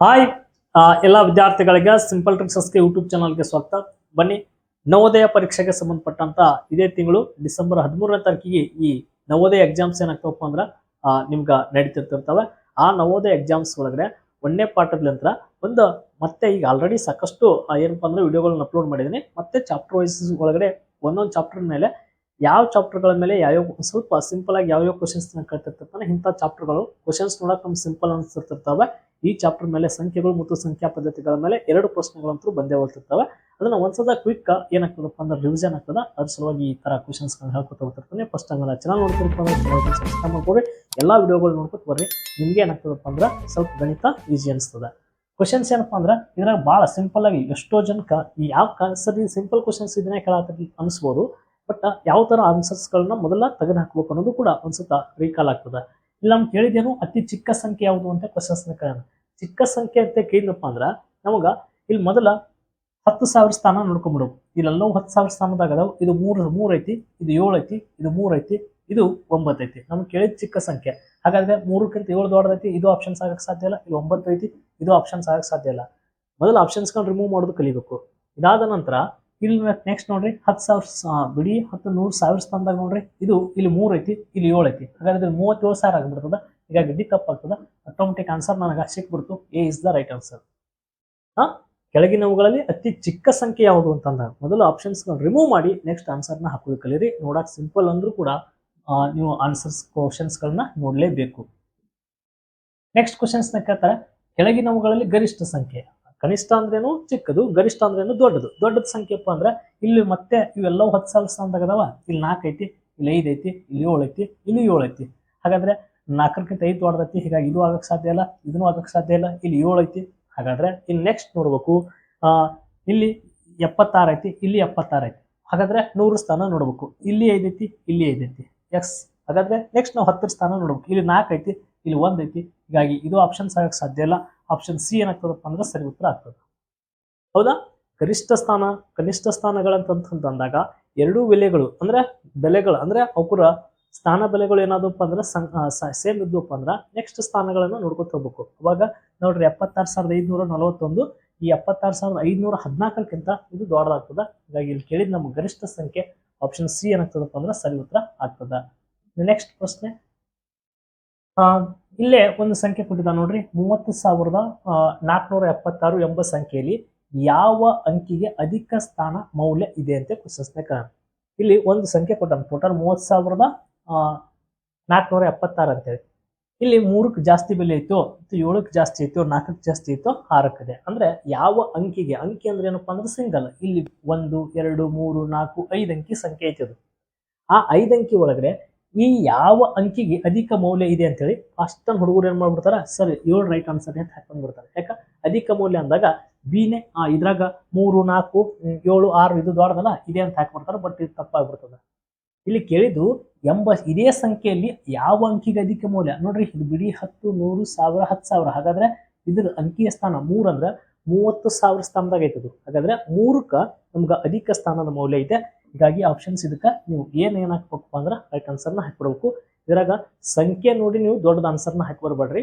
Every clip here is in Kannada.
ಹಾಯ್ ಎಲ್ಲ ವಿದ್ಯಾರ್ಥಿಗಳಿಗೆ ಸಿಂಪಲ್ ಟ್ರಿಕ್ಸಸ್ಗೆ ಯೂಟ್ಯೂಬ್ ಚಾನಲ್ಗೆ ಸ್ವಾಗತ. ಬನ್ನಿ, ನವೋದಯ ಪರೀಕ್ಷೆಗೆ ಸಂಬಂಧಪಟ್ಟಂತ ಇದೇ ತಿಂಗಳು ಡಿಸೆಂಬರ್ ಹದಿಮೂರನೇ ತಾರೀಕಿಗೆ ಈ ನವೋದಯ ಎಕ್ಸಾಮ್ಸ್ ಏನಾಗ್ತವಪ್ಪ ಅಂದ್ರೆ ನಿಮ್ಗೆ ನಡೀತಿರ್ತಿರ್ತವೆ. ಆ ನವೋದಯ ಎಕ್ಸಾಮ್ಸ್ ಒಳಗಡೆ ಒಂದನೇ ಪಾಠದ ನಂತರ ಒಂದು ಮತ್ತೆ ಈಗ ಆಲ್ರೆಡಿ ಸಾಕಷ್ಟು ಏನಪ್ಪ ಅಂದ್ರೆ ವಿಡಿಯೋಗಳನ್ನ ಅಪ್ಲೋಡ್ ಮಾಡಿದ್ದೀನಿ ಮತ್ತೆ ಚಾಪ್ಟರ್ ವೈಸ್ ಒಳಗಡೆ ಒಂದೊಂದು ಚಾಪ್ಟರ್ ಮೇಲೆ ಯಾವ ಚಾಪ್ಟರ್ಗಳ ಮೇಲೆ ಯಾವ್ಯಾವ ಸ್ವಲ್ಪ ಸಿಂಪಲ್ ಆಗಿ ಯಾವ್ಯಾವ ಕ್ವಶನ್ಸ್ ಕೇಳ್ತಿರ್ತಾನೆ ಇಂಥ ಚಾಪ್ಟರ್ಗಳು ಕ್ವಶನ್ಸ್ ನೋಡಕ್ ನಮ್ಗೆ ಸಿಂಪಲ್ ಅನ್ಸಿರ್ತಿರ್ತವೆ ಈ ಚಾಪ್ಟರ್ ಮೇಲೆ ಸಂಖ್ಯೆಗಳು ಮತ್ತು ಸಂಖ್ಯಾ ಪದ್ಧತಿಗಳ ಮೇಲೆ ಎರಡು ಪ್ರಶ್ನೆಗಳಂತೂ ಬಂದೇ ಹೋಗ್ತಿರ್ತವೆ. ಅದನ್ನ ಒಂದ್ಸದ ಕ್ವಿಕ್ ಏನಾಗ್ತದಪ್ಪ ಅಂದ್ರೆ ರಿವಿಷನ್ ಆಗ್ತದೆ? ಅದ್ರ ಸಲುವಾಗಿ ಈ ತರ ಕ್ವಶನ್ಸ್ ಹೇಳ್ಕೊತ ಹೋಗ್ತಿರ್ತಾನೆ. ಫಸ್ಟ್ ಅಂದ್ರೆ channel subscribe ಮಾಡ್ಕೊಡ್ರಿ ಎಲ್ಲಾ ವಿಡಿಯೋಗಳು ನೋಡ್ಕೊತ ಬರ್ರಿ. ನಿಮ್ಗೆ ಏನಾಗ್ತದಪ್ಪ ಅಂದ್ರೆ ಸ್ವಲ್ಪ ಗಣಿತ ಈಸಿ ಅನಿಸ್ತದೆ. ಕ್ವಶನ್ಸ್ ಏನಪ್ಪ ಅಂದ್ರೆ ಇದ್ರಾಗ ಭಾಳ ಸಿಂಪಲ್ ಆಗಿ ಎಷ್ಟೋ ಜನಕ ಈ ಯಾವ ಸರಿ ಸಿಂಪಲ್ ಕ್ವಶನ್ಸ್ ಇದನ್ನೇ ಕೇಳತ್ತ ಅನಿಸ್ಬೋದು. ಬಟ್ ಯಾವ ತರ ಆನ್ಸರ್ಸ್ಗಳನ್ನ ಮೊದಲ ತೆಗೆದು ಹಾಕ್ಬೇಕು ಅನ್ನೋದು ಕೂಡ ಒಂದ್ಸತ ರೀಕಾಲ್ ಆಗ್ತದೆ. ಇಲ್ಲ ನಮ್ಗೆ ಕೇಳಿದೇನು ಅತಿ ಚಿಕ್ಕ ಸಂಖ್ಯೆ ಯಾವುದು ಅಂತ ಕ್ವಶನ್ಸ್ ಕೇಳೋಣ. ಚಿಕ್ಕ ಸಂಖ್ಯೆ ಅಂತ ಕೇಳಿದಪ್ಪ ಅಂದ್ರೆ ನಮಗೆ ಇಲ್ಲಿ ಮೊದಲ ಹತ್ತು ಸಾವಿರ ಸ್ಥಾನ ನೋಡ್ಕೊಂಬಿಡು. ಇಲ್ಲೆಲ್ಲವೂ ಹತ್ತು ಸಾವಿರ ಸ್ಥಾನದಾಗ ಅದಾವ. ಇದು ಮೂರು ಮೂರು ಐತಿ, ಇದು ಏಳು ಐತಿ, ಇದು ಮೂರು ಐತಿ, ಇದು ಒಂಬತ್ತು ಐತಿ. ನಮ್ಗೆ ಕೇಳಿದ ಚಿಕ್ಕ ಸಂಖ್ಯೆ. ಹಾಗಾದ್ರೆ ಮೂರಕ್ಕಿಂತ ಏಳು ದೊಡ್ಡದೈತಿ ಇದು ಆಪ್ಷನ್ಸ್ ಆಗಕ್ಕೆ ಸಾಧ್ಯ ಇಲ್ಲ. ಇಲ್ಲಿ ಒಂಬತ್ತು ಐತಿ, ಇದು ಆಪ್ಷನ್ಸ್ ಆಗಕ್ಕೆ ಸಾಧ್ಯ ಇಲ್ಲ. ಮೊದಲು ಆಪ್ಷನ್ಸ್ಗಳನ್ನ ರಿಮೂವ್ ಮಾಡೋದು ಕಲಿಬೇಕು. ಇದಾದ ನಂತರ ಇಲ್ಲಿ ನೆಕ್ಸ್ಟ್ ನೋಡ್ರಿ ಹತ್ತು ಸಾವಿರ ಬಿಡಿ, ಹತ್ತು ನೂರು ಸಾವಿರ ಸ್ಥಾನದಾಗ ನೋಡ್ರಿ, ಇದು ಇಲ್ಲಿ ಮೂರು ಐತಿ, ಇಲ್ಲಿ ಏಳು ಐತಿ. ಹಾಗಾದ್ರೆ ಮೂವತ್ತೇಳು ಸಾವಿರ ಆಗ್ಬಿಡ್ತದ. ಹೀಗಾಗಿ ಡಿ ತಪ್ಪಾಗ್ತದ ಆಟೋಮೆಟಿಕ್ ಆನ್ಸರ್ ನನಗೆ ಸಿಕ್ಬಿಡ್ತು. A is the right answer ಹಾ? ಕೆಳಗಿನವುಗಳಲ್ಲಿ ಅತಿ ಚಿಕ್ಕ ಸಂಖ್ಯೆ ಯಾವುದು ಅಂತಂದಾಗ ಮೊದಲು ಆಪ್ಷನ್ಸ್ ರಿಮೂವ್ ಮಾಡಿ ನೆಕ್ಸ್ಟ್ ಆನ್ಸರ್ನ ಹಾಕೋದು ಕಲೀರಿ. ನೋಡಕ್ ಸಿಂಪಲ್ ಅಂದ್ರೂ ಕೂಡ ನೀವು ಆನ್ಸರ್ಸ್ ಕ್ವಶನ್ಸ್ಗಳನ್ನ ನೋಡಲೇಬೇಕು. ನೆಕ್ಸ್ಟ್ ಕ್ವಶನ್ಸ್ನ ಕೇಳ್ತಾರೆ, ಕೆಳಗಿನವುಗಳಲ್ಲಿ ಗರಿಷ್ಠ ಸಂಖ್ಯೆ. ಕನಿಷ್ಠ ಅಂದ್ರೇನು ಚಿಕ್ಕದು, ಗರಿಷ್ಠ ಅಂದ್ರೇನು ದೊಡ್ಡದು. ದೊಡ್ಡದ ಸಂಖ್ಯೆಪ್ಪ ಅಂದ್ರೆ ಇಲ್ಲಿ ಮತ್ತೆ ಇವೆಲ್ಲವೂ ಹತ್ತು ಸಾವಿರ ಸ್ಥಾನದಾಗ ಅದಾವ ಇಲ್ಲಿ ನಾಲ್ಕು ಐತಿ, ಇಲ್ಲಿ ಐದು ಐತಿ, ಇಲ್ಲಿ ಏಳು ಐತಿ, ಇಲ್ಲಿ ಏಳು ಐತಿ. ಹಾಗಾದ್ರೆ ನಾಲ್ಕರಕ್ಕಿಂತ ಐದು ದೊಡ್ಡದೈತಿ, ಹೀಗಾಗಿ ಇದು ಆಗಕ್ಕೆ ಸಾಧ್ಯ ಇಲ್ಲ, ಇದನ್ನು ಆಗಕ್ಕೆ ಸಾಧ್ಯ ಇಲ್ಲ, ಇಲ್ಲಿ ಏಳು ಐತಿ. ಹಾಗಾದ್ರೆ ಇಲ್ಲಿ ನೆಕ್ಸ್ಟ್ ನೋಡ್ಬೇಕು. ಇಲ್ಲಿ ಎಪ್ಪತ್ತಾರು ಐತಿ, ಇಲ್ಲಿ ಎಪ್ಪತ್ತಾರು ಐತಿ. ಹಾಗಾದ್ರೆ ನೂರು ಸ್ಥಾನ ನೋಡ್ಬೇಕು. ಇಲ್ಲಿ ಐದೈತಿ ಇಲ್ಲಿ ಐದೈತಿ ಎಕ್ಸ್ ಹಾಗಾದ್ರೆ ನೆಕ್ಸ್ಟ್ ನಾವು ಹತ್ತರ ಸ್ಥಾನ ನೋಡ್ಬೇಕು. ಇಲ್ಲಿ ನಾಲ್ಕು ಐತಿ, ಇಲ್ಲಿ ಒಂದ್ ಐತಿ. ಹೀಗಾಗಿ ಇದು ಆಪ್ಷನ್ಸ್ ಆಗಕ್ಕೆ ಸಾಧ್ಯ ಇಲ್ಲ. ಆಪ್ಷನ್ ಸಿ ಏನಾಗ್ತದಪ್ಪ ಅಂದ್ರೆ ಸರಿ ಉತ್ತರ ಆಗ್ತದೆ. ಹೌದಾ? ಗರಿಷ್ಠ ಸ್ಥಾನ, ಕನಿಷ್ಠ ಸ್ಥಾನಗಳಂತಂತಂದಾಗ ಎರಡೂ ಬೆಲೆಗಳು ಅಂದ್ರೆ ಬೆಲೆಗಳು ಅಂದ್ರೆ ಅವಕುರ ಸ್ಥಾನ ಬೆಲೆಗಳು ಏನಾದಪ್ಪ ಅಂದ್ರೆ ಸೇಮ್ ಇದ್ವಪ್ಪ ಅಂದ್ರೆ ನೆಕ್ಸ್ಟ್ ಸ್ಥಾನಗಳನ್ನು ನೋಡ್ಕೊತ ಹೋಗ್ಬೇಕು. ಅವಾಗ ನೋಡ್ರಿ ಎಪ್ಪತ್ತಾರು ಸಾವಿರದ ಐದುನೂರ ನಲವತ್ತೊಂದು, ಈ ಎಪ್ಪತ್ತಾರು ಸಾವಿರದ ಐದುನೂರ ಹದಿನಾಲ್ಕಕ್ಕಿಂತ ಇದು ದೊಡ್ಡದಾಗ್ತದೆ. ಹೀಗಾಗಿ ಇಲ್ಲಿ ಕೇಳಿದ ನಮ್ಮ ಗರಿಷ್ಠ ಸಂಖ್ಯೆ ಆಪ್ಷನ್ ಸಿ ಏನಾಗ್ತದಪ್ಪ ಅಂದ್ರೆ ಸರಿ ಉತ್ತರ ಆಗ್ತದ. ನೆಕ್ಸ್ಟ್ ಪ್ರಶ್ನೆ. ಇಲ್ಲೇ ಒಂದು ಸಂಖ್ಯೆ ಕೊಟ್ಟಿದ್ದ ನೋಡ್ರಿ. ಮೂವತ್ತು ಸಾವಿರದ ನಾಲ್ಕುನೂರ ಎಪ್ಪತ್ತಾರು ಎಂಬ ಸಂಖ್ಯೆಯಲ್ಲಿ ಯಾವ ಅಂಕಿಗೆ ಅಧಿಕ ಸ್ಥಾನ ಮೌಲ್ಯ ಇದೆ ಅಂತ ಪ್ರಶ್ನೆ ಕಾರಣ ಇಲ್ಲಿ ಒಂದು ಸಂಖ್ಯೆ ಕೊಟ್ಟಾನ. ಟೋಟಲ್ ಮೂವತ್ತು ಸಾವಿರದ ನಾಲ್ಕುನೂರ ಎಪ್ಪತ್ತಾರು ಅಂತೇಳಿ ಇಲ್ಲಿ ಮೂರಕ್ಕೆ ಜಾಸ್ತಿ ಬೆಲೆ ಇತ್ತು ಏಳಕ್ಕೆ ಜಾಸ್ತಿ ಇತ್ತು, ನಾಲ್ಕಕ್ಕೆ ಜಾಸ್ತಿ ಇತ್ತು ಆರಕ್ಕಿದೆ ಅಂದ್ರೆ ಯಾವ ಅಂಕಿಗೆ? ಅಂಕಿ ಅಂದ್ರೆ ಏನಪ್ಪಾ ಅಂದ್ರೆ ಸಿಂಗಲ್. ಇಲ್ಲಿ ಒಂದು, ಎರಡು, ಮೂರು, ನಾಲ್ಕು, ಐದು ಅಂಕಿ ಸಂಖ್ಯೆ ಐತಿ ಅದು. ಆ ಐದು ಒಳಗಡೆ ಈ ಯಾವ ಅಂಕಿಗೆ ಅಧಿಕ ಮೌಲ್ಯ ಇದೆ ಅಂತೇಳಿ ಅಷ್ಟೊಂದು ಹುಡುಗರು ಏನು ಮಾಡ್ಬಿಡ್ತಾರೆ, ಸರ್, ಏಳು ರೈಟ್ ಆನ್ಸರ್ ಅಂತ ಹಾಕೊಂಡ್ಬಿಡ್ತಾರೆ ಯಾಕ? ಅಧಿಕ ಮೌಲ್ಯ ಅಂದಾಗ ಬಿನೇ ಆ, ಇದ್ರಾಗ ಮೂರು, ನಾಲ್ಕು ಏಳು, ಆರು, ಇದು ದೊಡ್ಡದಲ್ಲ ಇದೆ ಅಂತ ಹಾಕ್ಬಿಡ್ತಾರೆ ಬಟ್ ಇದು ತಪ್ಪಾಗ್ಬಿಡ್ತದ. ಇಲ್ಲಿ ಕೇಳಿದ್ದು ಎಂಬ, ಇದೇ ಸಂಖ್ಯೆಯಲ್ಲಿ ಯಾವ ಅಂಕಿಗೆ ಅಧಿಕ ಮೌಲ್ಯ? ನೋಡ್ರಿ, ಇದು ಬಿಡಿ ಹತ್ತು, ನೂರು, ಸಾವಿರ, ಹತ್ತು ಸಾವಿರ. ಹಾಗಾದ್ರೆ ಇದ್ರ ಅಂಕಿಯ ಸ್ಥಾನ ಮೂರ್ ಅಂದ್ರೆ ಮೂವತ್ತು ಸಾವಿರ ಸ್ಥಾನದಾಗ ಐತದು ಹಾಗಾದ್ರೆ ಮೂರಕ್ಕ ನಮ್ಗೆ ಅಧಿಕ ಸ್ಥಾನದ ಮೌಲ್ಯ ಐತೆ. ಹೀಗಾಗಿ ಆಪ್ಷನ್ಸ್ ಇದಕ್ಕೆ ನೀವು ಏನು ಏನು ಹಾಕ್ಬೇಕಪ್ಪ ಅಂದ್ರೆ ರೈಟ್ ಆನ್ಸರ್ನ ಹಾಕ್ಬಿಡ್ಬೇಕು. ಇದ್ರಾಗ ಸಂಖ್ಯೆ ನೋಡಿ ನೀವು ದೊಡ್ಡದ ಆನ್ಸರ್ನ ಹಾಕಿ ಬರ್ಬೇಡ್ರಿ.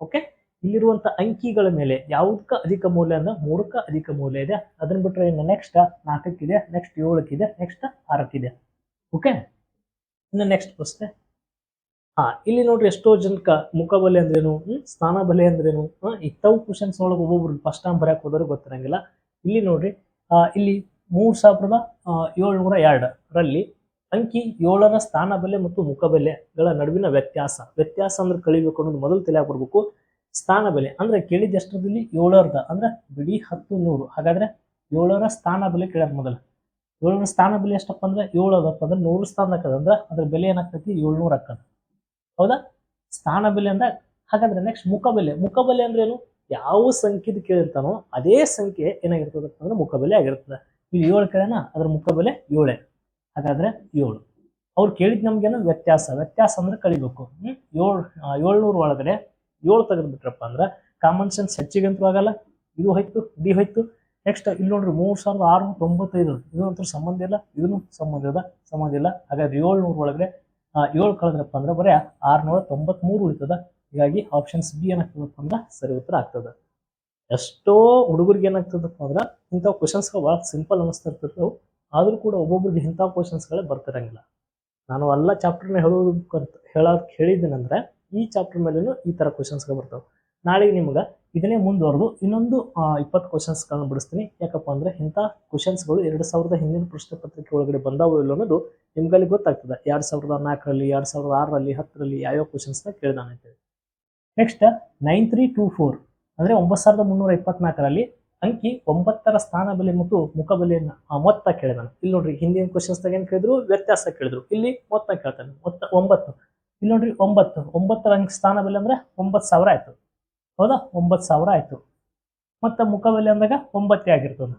ಓಕೆ ಇಲ್ಲಿರುವಂಥ ಅಂಕಿಗಳ ಮೇಲೆ ಯಾವುದಕ್ಕೆ ಅಧಿಕ ಮೌಲ್ಯ ಅಂದ್ರೆ ಮೂರಕ್ಕ ಅಧಿಕ ಮೌಲ್ಯ ಇದೆ. ಅದನ್ನ ಬಿಟ್ಟರೆ ಇನ್ನು ನೆಕ್ಸ್ಟ್ ನಾಲ್ಕಕ್ಕಿದೆ ನೆಕ್ಸ್ಟ್ ಏಳಕ್ಕಿದೆ ನೆಕ್ಸ್ಟ್ ಆರಕ್ಕಿದೆ ಓಕೆ ಇನ್ನು ನೆಕ್ಸ್ಟ್ ಪ್ರಶ್ನೆ. ಹಾ, ಇಲ್ಲಿ ನೋಡ್ರಿ ಎಷ್ಟೋ ಜನಕ್ಕ ಮುಖಬಲೆ ಅಂದ್ರೇನು ಸ್ನಾನ ಬಲೆ ಅಂದ್ರೇನು ಇತ್ತವು ಕ್ವಶನ್ಸ್ ಒಳಗೆ ಒಬ್ಬೊಬ್ರು ಫಸ್ಟ್ ಟೈಮ್ ಬರೆಯಕ್ ಹೋದ್ರೆ ಗೊತ್ತಿರಂಗಿಲ್ಲ. ಇಲ್ಲಿ ನೋಡ್ರಿ ಇಲ್ಲಿ ಮೂರ್ ಸಾವಿರದ ಏಳ್ನೂರ ಎರಡರಲ್ಲಿ ಅಂಕಿ ಏಳರ ಸ್ಥಾನ ಬೆಲೆ ಮತ್ತು ಮುಖಬೆಲೆಗಳ ನಡುವಿನ ವ್ಯತ್ಯಾಸ. ವ್ಯತ್ಯಾಸ ಅಂದ್ರೆ ಕಳಿಬೇಕು ಅನ್ನೋದು ಮೊದಲು ತಲೆಯಾಗ ಬರ್ಬೇಕು ಸ್ಥಾನ ಬೆಲೆ ಅಂದ್ರೆ ಕೇಳಿದಷ್ಟರಲ್ಲಿ ಏಳರದ ಅಂದ್ರೆ ಬಿಡಿ ಹತ್ತು ನೂರು. ಹಾಗಾದ್ರೆ ಏಳರ ಸ್ಥಾನ ಬೆಲೆ ಕೇಳ್ಯಾರ ಮೊದಲು. ಏಳರ ಸ್ಥಾನ ಬೆಲೆ ಎಷ್ಟಪ್ಪ ಅಂದ್ರೆ ಏಳು ಅದಪ್ಪ ಅಂದ್ರೆ ನೂರು ಸ್ಥಾನ ಹಾಕದ ಅಂದ್ರೆ ಅದ್ರ ಬೆಲೆ ಏನಾಗ್ತೈತಿ? ಏಳ್ನೂರ ಹಾಕದ ಹೌದಾ? ಸ್ಥಾನ ಬೆಲೆ ಅಂದ್ರೆ ಹಾಗಾದ್ರೆ ನೆಕ್ಸ್ಟ್ ಮುಖಬೆಲೆ ಮುಖಬೆಲೆ ಅಂದ್ರೆ ಏನು? ಯಾವ ಸಂಖ್ಯೆದ ಕೇಳಿರ್ತಾನೋ ಅದೇ ಸಂಖ್ಯೆ ಏನಾಗಿರ್ತದಪ್ಪ ಅಂದ್ರೆ ಮುಖಬೆಲೆ ಆಗಿರ್ತದೆ. ಇಲ್ಲಿ ಏಳು ಕೇಳೋಣ ಅದ್ರ ಮುಖಬೆಲೆ ಏಳೆ. ಹಾಗಾದ್ರೆ ಏಳು. ಅವ್ರು ಕೇಳಿದ್ ನಮ್ಗೇನು ವ್ಯತ್ಯಾಸ. ವ್ಯತ್ಯಾಸ ಅಂದ್ರೆ ಕಳಿಬೇಕು ಹ್ಮ್? ಏಳು ಏಳ್ನೂರ ಒಳಗಡೆ ಏಳು ತೆಗೆದ್ಬಿಟ್ರಪ್ಪ ಅಂದ್ರೆ ಕಾಮನ್ ಸೆನ್ಸ್ ಹೆಚ್ಚಿಗಂತೂ ಆಗಲ್ಲ, ಇದು ಹೋಯ್ತು ಡಿ ಹೋಯ್ತು. ನೆಕ್ಸ್ಟ್ ಇಲ್ಲಿ ನೋಡ್ರಿ ಮೂರು ಸಾವಿರದ ಆರುನೂರ ತೊಂಬತ್ತೈದು. ಇದು ಸಂಬಂಧ ಇಲ್ಲ, ಇದನ್ನು ಸಂಬಂಧ ಇಲ್ಲ ಸಂಬಂಧ ಇಲ್ಲ. ಹಾಗಾದ್ರೆ ಏಳ್ನೂರ ಒಳಗಡೆ ಏಳು ಕಳೆದ್ರಪ್ಪ ಅಂದ್ರೆ ಬರೀ ಆರ್ನೂರ ತೊಂಬತ್ಮೂರು ಉಳಿತದ. ಹೀಗಾಗಿ ಆಪ್ಷನ್ಸ್ ಬಿ ಏನಾಗ್ತದಪ್ಪ ಅಂದ್ರೆ ಸರಿ ಉತ್ತರ ಆಗ್ತದೆ. ಎಷ್ಟೋ ಹುಡುಗರಿಗೆ ಏನಾಗ್ತದಪ್ಪ ಅಂದ್ರೆ ಇಂಥ ಕ್ವಶನ್ಸ್ಗಳು ಭಾಳ ಸಿಂಪಲ್ ಅನಿಸ್ತಿರ್ತವೆ ಆದರೂ ಕೂಡ ಒಬ್ಬೊಬ್ರಿಗೆ ಇಂಥ ಕ್ವಶನ್ಸ್ಗಳೇ ಬರ್ತಿರಂಗಿಲ್ಲ. ನಾನು ಎಲ್ಲ ಚಾಪ್ಟರ್ನ ಹೇಳೋದು ಹೇಳಿದ್ದೀನಂದ್ರೆ ಈ ಚಾಪ್ಟರ್ ಮೇಲೇನು ಈ ಥರ ಕ್ವಶನ್ಸ್ಗಳು ಬರ್ತವೆ. ನಾಳೆಗೆ ನಿಮ್ಗೆ ಇದನ್ನೇ ಮುಂದುವರೆದು ಇನ್ನೊಂದು ಇಪ್ಪತ್ತು ಕ್ವಶನ್ಸ್ಗಳನ್ನ ಬಿಡಿಸ್ತೀನಿ. ಯಾಕಪ್ಪ ಅಂದರೆ ಇಂಥ ಕ್ವಶನ್ಸ್ಗಳು ಎರಡು ಸಾವಿರದ ಹಿಂದಿನ ಪ್ರಶ್ನೆ ಪತ್ರಿಕೆ ಒಳಗಡೆ ಬಂದಾವು ಇಲ್ಲ ಅನ್ನೋದು ನಿಮ್ಗಲ್ಲಿ ಗೊತ್ತಾಗ್ತದೆ. ಎರಡು ಸಾವಿರದ ನಾಲ್ಕರಲ್ಲಿ, ಎರಡು ಸಾವಿರದ ಆರರಲ್ಲಿ, ಹತ್ತರಲ್ಲಿ ಯಾವ್ಯಾವ ಕ್ವಶನ್ಸ್ನ ಕೇಳಿದಾನೆ next nine three two four ಅಂದರೆ ಒಂಬತ್ತು ಸಾವಿರದ ಮುನ್ನೂರ ಇಪ್ಪತ್ನಾಲ್ಕರಲ್ಲಿ ಅಂಕಿ ಒಂಬತ್ತರ ಸ್ಥಾನ ಬೆಲೆ ಮತ್ತು ಮುಖ ಬೆಲೆಯನ್ನು ಮೊತ್ತ ಕೇಳಿದಾನೆ ಇಲ್ಲಿ ನೋಡ್ರಿ, ಹಿಂದಿನ ಕ್ವಶನ್ಸ್ದಾಗ ಏನು ಕೇಳಿದ್ರು? ವ್ಯತ್ಯಾಸ ಕೇಳಿದ್ರು. ಇಲ್ಲಿ ಮೊತ್ತ ಕೇಳ್ತಾನೆ ಮೊತ್ತ ಒಂಬತ್ತು. ಇಲ್ಲಿ ನೋಡ್ರಿ, ಒಂಬತ್ತು. ಒಂಬತ್ತರ ಅಂಕಿ ಸ್ಥಾನ ಬೆಲೆ ಅಂದ್ರೆ ಒಂಬತ್ತು ಸಾವಿರ ಆಯ್ತು. ಹೌದಾ? ಒಂಬತ್ತು ಸಾವಿರ ಆಯ್ತು. ಮತ್ತೆ ಮುಖ ಬೆಲೆ ಅಂದಾಗ ಒಂಬತ್ತೇ ಆಗಿರ್ತದೆ.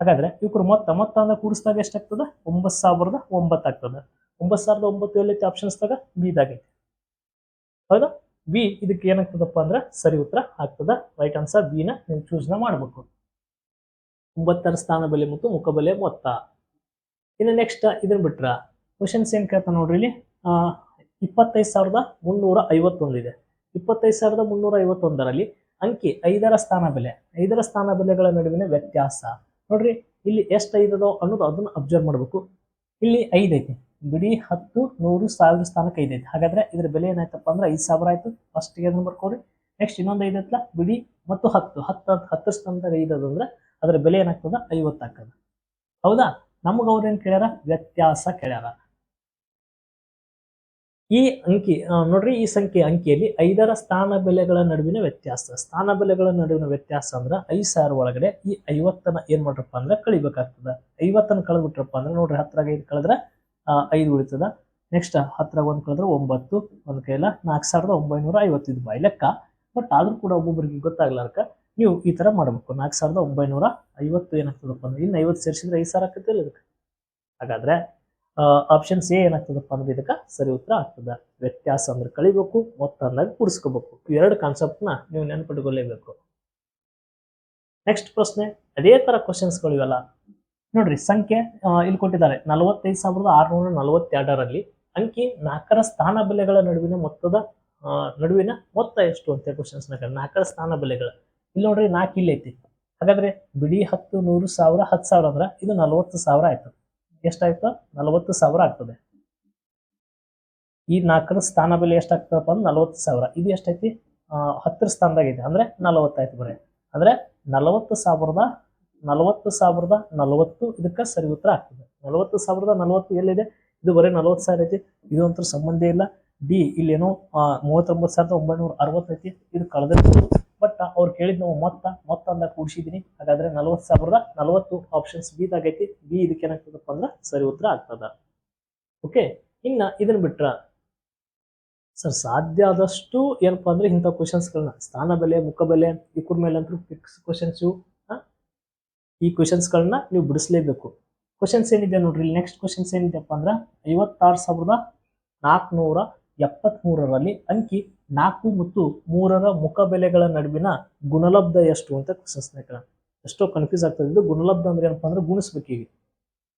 ಹಾಗಾದ್ರೆ ಇವ್ರು ಮೊತ್ತ ಮೊತ್ತ ಅಂದ್ರೆ ಕೂಡಿಸಿದಾಗ ಎಷ್ಟಾಗ್ತದೆ? ಒಂಬತ್ತು ಸಾವಿರದ ಒಂಬತ್ತು ಆಗ್ತದೆ ಒಂಬತ್ತು ಸಾವಿರದ ಒಂಬತ್ತು ಎಲ್ಲೈತಿ ಆಪ್ಷನ್ಸ್ದಾಗ ಬಿದಾಗೈತಿ ಹೌದಾ? ಬಿ ಇದಕ್ಕೆ ಏನಾಗ್ತದಪ್ಪ ಅಂದ್ರೆ ಸರಿ ಉತ್ತರ ಆಗ್ತದ. ರೈಟ್ ಆನ್ಸರ್ ಬಿನ ನೀವು ಚೂಸ್ನ ಮಾಡಬೇಕು. ಒಂಬತ್ತರ ಸ್ಥಾನ ಬೆಲೆ ಮತ್ತು ಮುಖ ಬೆಲೆ ಮೊತ್ತ ಇನ್ನು ನೆಕ್ಸ್ಟ್ ಇದನ್ನ ಬಿಟ್ರ ಕ್ವಶನ್ಸ್ ಏನ್ ಕೇಳ್ತಾ ನೋಡ್ರಿ ಇಲ್ಲಿ? ಇಪ್ಪತ್ತೈದು ಸಾವಿರದ ಮುನ್ನೂರ ಐವತ್ತೊಂದಿದೆ ಇಪ್ಪತ್ತೈದು ಸಾವಿರದ ಮುನ್ನೂರ ಐವತ್ತೊಂದರಲ್ಲಿ ಅಂಕಿ ಐದರ ಸ್ಥಾನ ಬೆಲೆ. ಐದರ ಸ್ಥಾನ ಬೆಲೆಗಳ ನಡುವಿನ ವ್ಯತ್ಯಾಸ. ನೋಡ್ರಿ, ಇಲ್ಲಿ ಎಷ್ಟು ಐದದೋ ಅನ್ನೋದು ಅದನ್ನ ಅಬ್ಸರ್ವ್ ಮಾಡಬೇಕು. ಇಲ್ಲಿ ಐದೈತಿ. ಬಿಡಿ ಹತ್ತು ನೂರು ಸಾವಿರ ಸ್ಥಾನಕ್ಕೆ ಐದೈತಿ ಹಾಗಾದ್ರೆ ಇದ್ರ ಬೆಲೆ ಏನಾಯ್ತಪ್ಪ ಅಂದ್ರೆ ಐದು ಸಾವಿರ ಆಯ್ತು. ಫಸ್ಟ್ಗೆ ಅದನ್ನ ಬರ್ಕೊಡ್ರಿ ನೆಕ್ಸ್ಟ್ ಇನ್ನೊಂದು ಐದು ಐತಲ್ಲ ಬಿಡಿ ಮತ್ತು ಹತ್ತು. ಹತ್ತು ಹತ್ತು ಸ್ಥಾನದಾಗ ಐದು ಅದು ಅಂದ್ರೆ ಅದರ ಬೆಲೆ ಏನಾಗ್ತದ? ಐವತ್ತು ಆಗ್ತದ. ಹೌದಾ? ನಮ್ಗೆ ಅವ್ರೇನ್ ಕೇಳ್ಯಾರ? ವ್ಯತ್ಯಾಸ ಕೇಳ್ಯಾರ. ಈ ಅಂಕಿ ನೋಡ್ರಿ ಈ ಸಂಖ್ಯೆ ಅಂಕಿಯಲ್ಲಿ ಐದರ ಸ್ಥಾನ ಬೆಲೆಗಳ ನಡುವಿನ ವ್ಯತ್ಯಾಸ. ಸ್ಥಾನ ಬೆಲೆಗಳ ನಡುವಿನ ವ್ಯತ್ಯಾಸ ಅಂದ್ರೆ ಐದು ಸಾವಿರ ಒಳಗಡೆ ಈ ಐವತ್ತನ ಏನ್ ಮಾಡ್ರಪ್ಪ ಅಂದ್ರೆ ಕಳಿಬೇಕಾಗ್ತದ. ಐವತ್ತನ್ನ ಕಳೆದ್ಬಿಟ್ರಪ್ಪ ಅಂದ್ರೆ ನೋಡ್ರಿ ಹತ್ತರಾಗ ಐದು ಕಳೆದ್ರೆ ಐದು ಉಳಿತದ. ನೆಕ್ಸ್ಟ್ ಹತ್ತಿರ ಒಂದು ಕಳೆದ್ರೆ ಒಂಬತ್ತು, ಒಂದು ಕೈಲ ನಾಲ್ಕು ಸಾವಿರದ ಒಂಬೈನೂರ ಐವತ್ತು ಇದು ಬಾಯಿ ಲೆಕ್ಕ. ಬಟ್ ಆದರೂ ಕೂಡ ಒಬ್ಬೊಬ್ಬರಿಗೆ ಗೊತ್ತಾಗ್ಲಾರ್ಕ ನೀವು ಈ ಥರ ಮಾಡಬೇಕು. ನಾಲ್ಕು ಸಾವಿರದ ಒಂಬೈನೂರ ಐವತ್ತು ಏನಾಗ್ತದಪ್ಪ ಅಂದ್ರೆ ಇನ್ನು ಐವತ್ತು ಸೇರಿಸಿದ್ರೆ ಐದು ಸಾವಿರ ಆಗ್ತದೆ ಇದಕ್ಕೆ. ಹಾಗಾದ್ರೆ ಆಪ್ಷನ್ಸ್ ಎ ಏನಾಗ್ತದಪ್ಪ ಅಂದ್ರೆ ಇದಕ್ಕೆ ಸರಿ ಉತ್ತರ ಆಗ್ತದ. ವ್ಯತ್ಯಾಸ ಅಂದ್ರೆ ಕಳಿಬೇಕು, ಮೊತ್ತ ಅಂದಾಗ ಕೂಡಿಸ್ಕೋಬೇಕು ಎರಡು ಕಾನ್ಸೆಪ್ಟ್ನ ನೀವು ನೆನ್ಪಿಟ್ಕೊಳ್ಳೇಬೇಕು ನೆಕ್ಸ್ಟ್ ಪ್ರಶ್ನೆ, ಅದೇ ಥರ ಕ್ವಶನ್ಸ್ಗಳು ಇವೆಲ್ಲ ನೋಡ್ರಿ ಸಂಖ್ಯೆ ಇಲ್ಲಿ ಕೊಟ್ಟಿದ್ದಾರೆ. ನಲವತ್ತೈದು ಸಾವಿರದ ಆರುನೂರ ನಲವತ್ತೆರಡರಲ್ಲಿ ಅಂಕಿ ನಾಲ್ಕರ ಸ್ಥಾನ ಬೆಲೆಗಳ ನಡುವಿನ ಮೊತ್ತದ ನಡುವಿನ ಮೊತ್ತ ಎಷ್ಟು ಅಂತ ಕ್ವಶನ್ಸ್ ನಾಲ್ಕರ ಸ್ಥಾನ ಬೆಲೆಗಳ. ಇಲ್ಲಿ ನೋಡ್ರಿ ನಾಲ್ಕು ಇಲ್ಲಿ ಐತಿ. ಹಾಗಾದ್ರೆ ಬಿಡಿ ಹತ್ತು, ನೂರು ಸಾವಿರ, ಹತ್ತು ಸಾವಿರ ಅಂದ್ರೆ ಇದು ನಲವತ್ತು ಸಾವಿರ ಆಯ್ತು. ಎಷ್ಟಾಯ್ತು? ನಲವತ್ತು ಸಾವಿರ ಆಗ್ತದೆ. ಈ ನಾಲ್ಕರ ಸ್ಥಾನ ಬೆಲೆ ಎಷ್ಟಾಗ್ತದಪ್ಪ ಅಂದ್ರೆ ನಲವತ್ತು ಸಾವಿರ. ಇದು ಎಷ್ಟೈತಿ ಹತ್ತರ ಸ್ಥಾನದಾಗ ಐತಿ. ಅಂದ್ರೆ ನಲವತ್ತಾಯ್ತು ಬರೀ. ಅಂದ್ರೆ ನಲವತ್ತು ಸಾವಿರದ ನಲವತ್ತು ಸಾವಿರದ ನಲವತ್ತು ಇದಕ್ಕೆ ಸರಿ ಉತ್ತರ ಆಗ್ತದೆ. ನಲವತ್ತು ಸಾವಿರದ ನಲವತ್ತು ಎಲ್ಲಿದೆ? ಇದು ಬರೀ ನಲವತ್ತು ಸಾವಿರ ಐತಿ. ಇದು ಅಂತೂ ಸಂಬಂಧ ಇಲ್ಲ. ಡಿ, ಇಲ್ಲೇನೋ ಏನೋ ಮೂವತ್ತೊಂಬತ್ತು ಸಾವಿರದ ಒಂಬೈನೂರ ಅರವತ್ತೈತಿ ಇದು ಕಳೆದಿರ್ಬೋದು. ಬಟ್ ಅವ್ರು ಕೇಳಿದ ನಾವು ಮೊತ್ತ ಮೊತ್ತ ಅಂದ ಕೂಡಿಸಿದೀನಿ. ಹಾಗಾದ್ರೆ ನಲವತ್ತು ಸಾವಿರದ ನಲವತ್ತು ಆಪ್ಷನ್ಸ್ ಬಿದಾಗೈತಿ ಬಿ ಇದಕ್ಕೆ ಏನಾಗ್ತದಪ್ಪ ಅಂದ್ರೆ ಸರಿ ಉತ್ತರ ಆಗ್ತದ. ಓಕೆ ಇನ್ನ ಇದನ್ನ ಬಿಟ್ರ. ಸರ್, ಸಾಧ್ಯ ಆದಷ್ಟು ಏನಪ್ಪಾ ಅಂದ್ರೆ ಇಂಥ ಕ್ವಶನ್ಸ್ಗಳನ್ನ ಸ್ಥಾನ ಬೆಲೆ, ಮುಖ ಬೆಲೆ ಇಕ್ಕ ಮೇಲೆ ಅಂತೂ ಫಿಕ್ಸ್ ಕ್ವಶನ್ಸ್ ಈ ಕ್ವಶನ್ಸ್ಗಳನ್ನ ನೀವು ಬಿಡಿಸಲೇಬೇಕು. ಕ್ವಶನ್ಸ್ ಏನಿದೆ ನೋಡ್ರಿ ನೆಕ್ಸ್ಟ್ ಕ್ವಶನ್ಸ್ ಏನಿದೆಪ್ಪ ಅಂದ್ರೆ ಐವತ್ತಾರು ಸಾವಿರದ ನಾಲ್ಕುನೂರ ಎಪ್ಪತ್ಮೂರರಲ್ಲಿ ಅಂಕಿ ನಾಲ್ಕು ಮತ್ತು ಮೂರರ ಮುಖ ಬೆಲೆಗಳ ನಡುವಿನ ಗುಣಲಬ್ಧ ಎಷ್ಟು ಅಂತ ಕ್ವಶನ್ಸ್ ಎಷ್ಟೋ ಕನ್ಫ್ಯೂಸ್ ಆಗ್ತದೆ ಇದು ಗುಣಲಬ್ಧ ಅಂದ್ರೆ ಏನಪ್ಪ ಅಂದ್ರೆ ಗುಣಿಸ್ಬೇಕು ಈಗ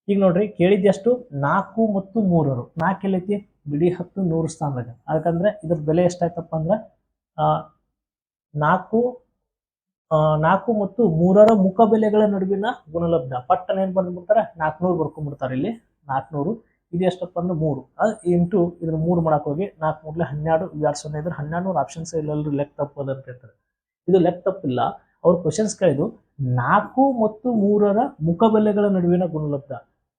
ಈಗ ನೋಡ್ರಿ, ಕೇಳಿದ್ದು ಎಷ್ಟು? ನಾಲ್ಕು ಮತ್ತು ಮೂರರು. ನಾಲ್ಕು ಎಲ್ಲೈತಿ? ಬಿಡಿ ಹತ್ತು ನೂರು ಸ್ಥಾನದಾಗ. ಯಾಕಂದ್ರೆ ಇದ್ರ ಬೆಲೆ ಎಷ್ಟಾಯ್ತಪ್ಪ ಅಂದ್ರೆ ನಾಲ್ಕು ನಾಲ್ಕು ಮತ್ತು ಮೂರರ ಮುಖ ಬೆಲೆಗಳ ನಡುವಿನ ಗುಣಲಬ್ಧ. ಪಟ್ಟನ ಏನ್ ಬಂದ್ಬಿಡ್ತಾರೆ? ನಾಲ್ಕುನೂರು ಬರ್ಕೊಂಡ್ಬಿಡ್ತಾರೆ ಇಲ್ಲಿ. ನಾಲ್ಕುನೂರು. ಇದು ಎಷ್ಟಪ್ಪ ಅಂದ್ರೆ ಮೂರು. ಎಂಟು ಇದ್ರ ಮೂರು ಮಾಡಕ್ ಹೋಗಿ ನಾಲ್ಕು ಮೂರ್ಲೆ ಹನ್ನೆರಡು ಎರಡು ಸೊನ್ನೆ ಇದ್ರೆ ಹನ್ನೆರಡು ನೂರು ಆಪ್ಷನ್ಸ್ ಇಲ್ಲೆಲ್ಲರೂ ಲೆಕ್ಕ ತಪ್ಪು ಅಂತ ಹೇಳ್ತಾರೆ. ಇದು ಲೆಕ್ಕ ತಪ್ಪಿಲ್ಲ. ಅವ್ರ ಕ್ವಶನ್ಸ್ ಕೇಳಿದ್ದು ನಾಲ್ಕು ಮತ್ತು ಮೂರರ ಮುಖ ಬೆಲೆಗಳ ನಡುವಿನ ಗುಣಲಬ್ಧ.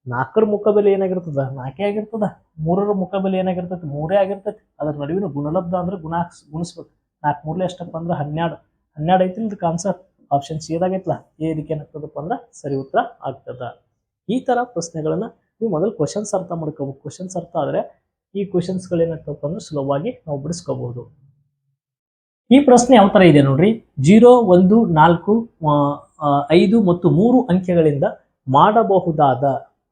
ನಾಲ್ಕರ ಮುಖ ಬೆಲೆ ಏನಾಗಿರ್ತದ? ನಾಲ್ಕೇ ಆಗಿರ್ತದ. ಮೂರರ ಮುಖ ಬೆಲೆ ಏನಾಗಿರ್ತೈತಿ? ಮೂರೇ ಆಗಿರ್ತೈತಿ. ಅದ್ರ ನಡುವಿನ ಗುಣಲಬ್ಧ ಅಂದ್ರೆ ಗುಣ ಗುಣಿಸ್ಬೇಕು. ನಾಲ್ಕು ಮೂರ್ಲೆ ಎಷ್ಟಪ್ಪ ಅಂದ್ರೆ ಹನ್ನೆರಡು. ಹನ್ನೆರಡು ಐತಿ ಇದಕ್ಕೆ ಆನ್ಸರ್ ಆಪ್ಷನ್ ಸಿ ಏದಾಗೈತಲ್ಲ ಎ ಇದಕ್ಕೆ ಏನಾಗ್ತದಪ್ಪ ಅಂದ್ರೆ ಸರಿ ಉತ್ತರ ಆಗ್ತದ. ಈ ತರ ಪ್ರಶ್ನೆಗಳನ್ನು ನೀವು ಮೊದಲು ಕ್ವಶನ್ಸ್ ಅರ್ಥ ಮಾಡ್ಕೋಬೇಕು. ಕ್ವಶನ್ಸ್ ಅರ್ಥ ಆದರೆ ಈ ಕ್ವಶನ್ಸ್ಗಳು ಏನಾಗ್ತಪ್ಪ ಅಂದ್ರೆ ಸುಲಭವಾಗಿ ನಾವು ಬಿಡಿಸ್ಕೋಬಹುದು. ಈ ಪ್ರಶ್ನೆ ಯಾವ ತರ ಇದೆ ನೋಡ್ರಿ? ಜೀರೋ, ಒಂದು, ನಾಲ್ಕು ಐದು ಮತ್ತು ಮೂರು ಅಂಕೆಗಳಿಂದ ಮಾಡಬಹುದಾದ